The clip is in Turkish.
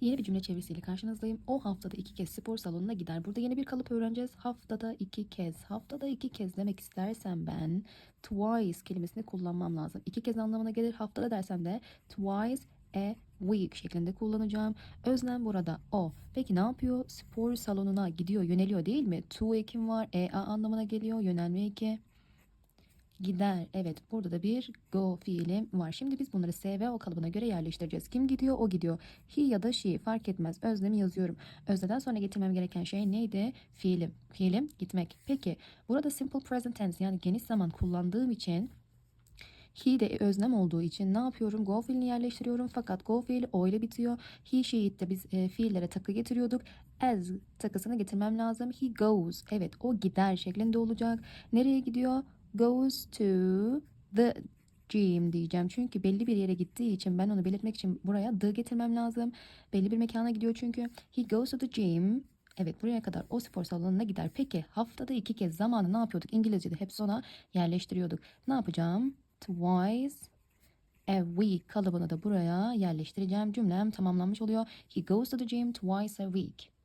Yeni bir cümle çevirisiyle karşınızdayım. O haftada iki kez spor salonuna gider. Burada yeni bir kalıp öğreneceğiz. Haftada iki kez. Haftada iki kez demek istersem ben twice kelimesini kullanmam lazım. İki kez anlamına gelir. Haftada dersem de twice a week şeklinde kullanacağım. Özlem burada o. Peki ne yapıyor? Spor salonuna gidiyor, yöneliyor değil mi? To ekim var. E-a anlamına geliyor. Yönelme eki. Gider. Evet burada da bir go fiilim var. Şimdi biz bunları S ve O kalıbına göre yerleştireceğiz. Kim gidiyor? O gidiyor. He ya da she fark etmez. Özlemi yazıyorum. Özneden sonra getirmem gereken şey neydi? Fiilim. Fiilim gitmek. Peki burada simple present tense yani geniş zaman kullandığım için He de öznem olduğu için ne yapıyorum? Go fiilini yerleştiriyorum fakat go fiili o ile bitiyor. He, she, it de biz e, fiillere takı getiriyorduk. As takısını getirmem lazım. He goes. Evet o gider şeklinde olacak. Nereye gidiyor? Goes to the gym diyeceğim. Çünkü belli bir yere gittiği için ben onu belirtmek için buraya the getirmem lazım. Belli bir mekana gidiyor çünkü. He goes to the gym. Evet buraya kadar o spor salonuna gider. Peki haftada iki kez zamanı ne yapıyorduk? İngilizce'de hep sona yerleştiriyorduk. Ne yapacağım? Twice a week kalıbını da buraya yerleştireceğim. Cümlem tamamlanmış oluyor. He goes to the gym twice a week.